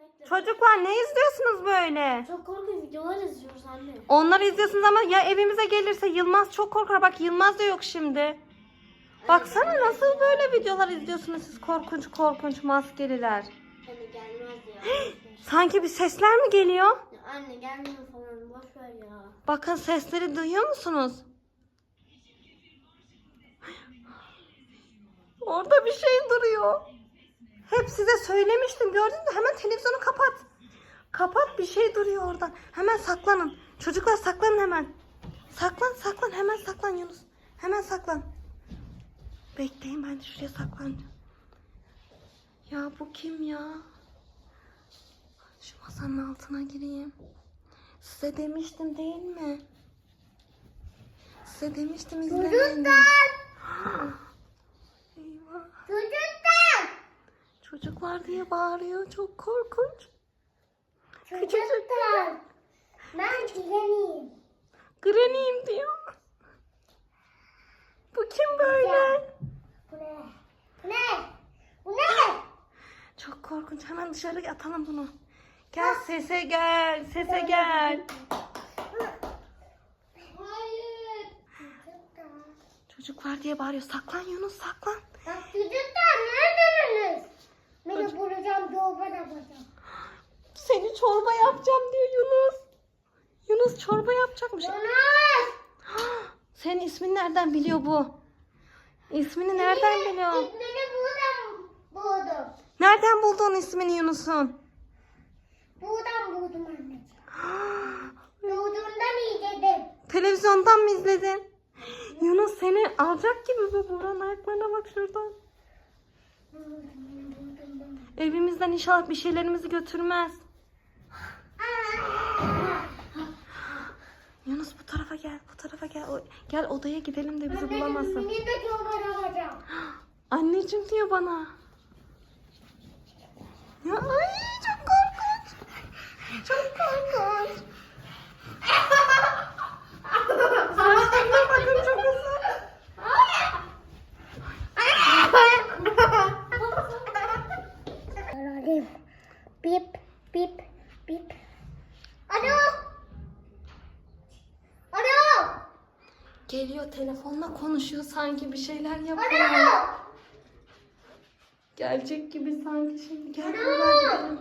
bekle. Çocuklar ne izliyorsunuz böyle? Çok korkunç videolar izliyoruz anne. Onları izliyorsunuz ama ya evimize gelirse Yılmaz çok korkar. Bak Yılmaz da yok şimdi. Baksana nasıl böyle videolar izliyorsunuz siz korkunç korkunç maskeliler. Anne gelmez ya. Sanki bir sesler mi geliyor? Anne gelmiyor falan boş ver ya. Bakın sesleri duyuyor musunuz? Orada bir şey duruyor. Hep size söylemiştim gördün mü? Hemen televizyonu kapat. Kapat bir şey duruyor oradan. Hemen saklanın. Çocuklar saklanın hemen. Saklan saklan hemen saklan Yunus. Hemen saklan. Bekleyin ben de şuraya saklanacağım. Ya bu kim ya? Şu masanın altına gireyim. Size demiştim değil mi? Size demiştim izlemeyin. Eyvah. Çocuklar! Çocuklar diye bağırıyor. Çok korkunç. Çocuklar! Ben güveneyim. Granny'im diyor. Bu kim böyle? Bu ne? Bu ne? Bu ne? Çok korkunç. Hemen dışarı atalım bunu. Gel sese gel. Sese gel. Hayır. Çocuklar. Diye bağırıyor. Saklan Yunus saklan. Bak çocuklar? Bulacağım yapacağım. Seni çorba yapacağım diyor Yunus. Yunus çorba yapacakmış. Yunus! Senin ismin nereden biliyor bu? İsmini nereden biliyor? İsmini buradan buldum. Nereden buldun ismini Yunus'un? Buradan buldum anneciğim. Doğduğundan izledim. Televizyondan mı izledin? Yunus seni alacak gibi bu Buranın ayaklarına bak şuradan. Buldum, buldum, buldum. Evimizden inşallah bir şeylerimizi götürmez. Yunus bu tarafa gel, bu tarafa gel. O- Gel odaya gidelim de bizi bulamasın. Anneciğim, de çorba yapacağım. Anneciğim diyor bana. Ya ay çok korkunç. Çok korkunç. Geliyor telefonla konuşuyor sanki bir şeyler yapıyor. Alo. Gelecek gibi sanki şimdi. Gel buradan gidelim.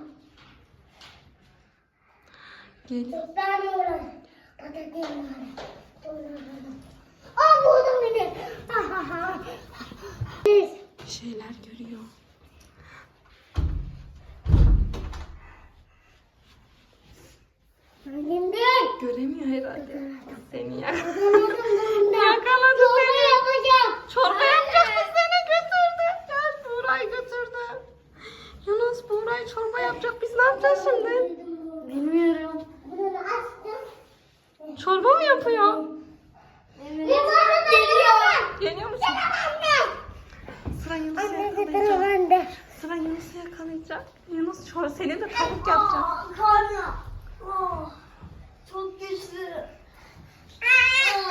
Geliyor. Ben oğlan. Patates. Aa buldum beni. Bir şeyler görüyor. Göremiyor herhalde. Seni ya. Yakaladım. Yakaladı Çorba seni. yapacağım. Çorba yapacak mı seni götürdü. Gel Buğra'yı götürdü. Yunus Buğra'yı çorba yapacak. Biz ne yapacağız şimdi? Bilmiyorum. Çorba mı yapıyor? Bana geliyor. Geliyor musun? Sıra Yunus'u yakalayacak. Sıra Yunus'u yakalayacak. Yunus çor seni de tavuk yapacak. Karnım. Oh, çok güçlü.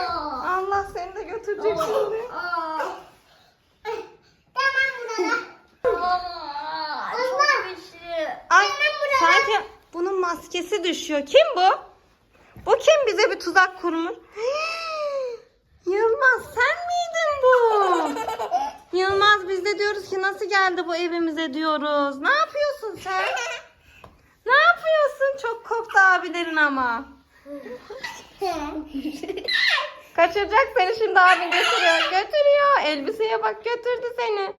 Aa. Allah seni de götürecek şimdi. Tamam burada. Çok güçlü. Ay sanki maskesi düşüyor. Kim bu? Bu kim bize bir tuzak kurmuş? Yılmaz sen miydin bu? Yılmaz biz de diyoruz ki nasıl geldi bu evimize diyoruz. Ne yapıyorsun sen? Ne yapıyorsun? Çok koptu abilerin ama. Kaçıracak seni şimdi abin götürüyor. Götürüyor. Elbiseye bak götürdü seni.